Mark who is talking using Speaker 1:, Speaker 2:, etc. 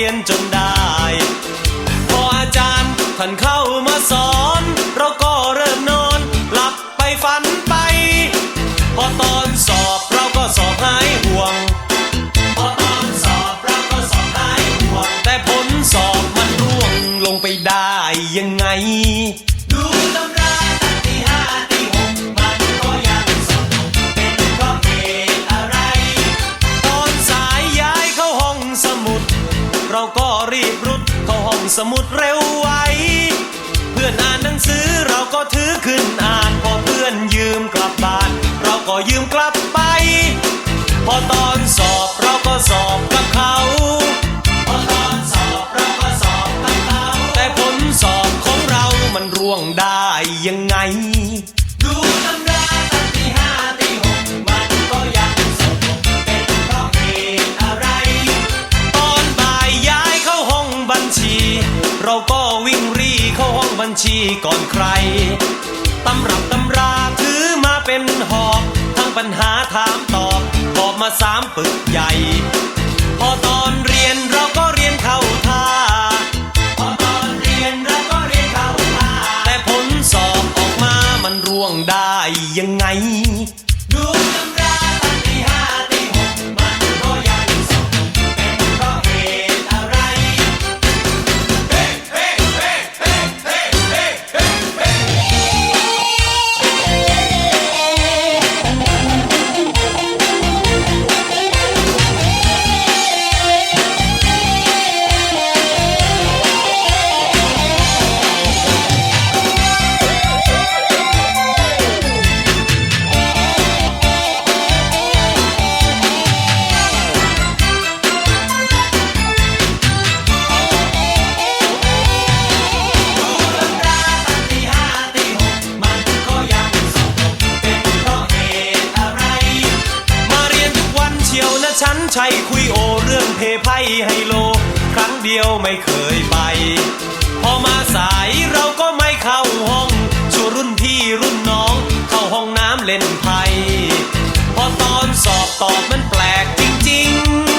Speaker 1: ียนจนได้
Speaker 2: พออาจารย์ท่านเข้ามาสอ
Speaker 1: น เราก็เริ่มนอนหลับไปฝันไป
Speaker 2: พอตอนสอบเราก็สอบหายห่วง พอตอนสอบเรา
Speaker 1: ก็สอบหายห่วง แต่ผลสอบมันร่วงลงไปได้ยังไง สมุดเร็วไว เพื่อนอ่านหนังสือเราก็ถือขึ้นอ่าน พอเพื่อนยืมกลับบ้าน เราก็ยืมกลับไป พอตอนสอบเราก็สอบกับเขา
Speaker 2: พอตอนสอบเราก็สอบกับเขา
Speaker 1: แต่ผลสอบของเรามันร่วงได้ยังไง
Speaker 2: เรา
Speaker 1: ก็วิ่งรีเข้าห้องบัญชีก่อนใคร ตำรับตำราถือมาเป็นหอบทั้งปัญหาถามตอบตอบมาสามปึกใหญ่ พอตอนเรียนเร ยว
Speaker 2: นะ
Speaker 1: ฉันใช่คุยโอเรื่องเพไพ่ไฮโล ครั้งเดียวไม่เคยไป พอมาสายเราก็ไม่เข้าห้องชวนรุ่นพี่รุ่นน้อง เข้าห้องน้ำเล่นไพ่พอตอนสอบตอบมันแปลกจริง
Speaker 2: ๆ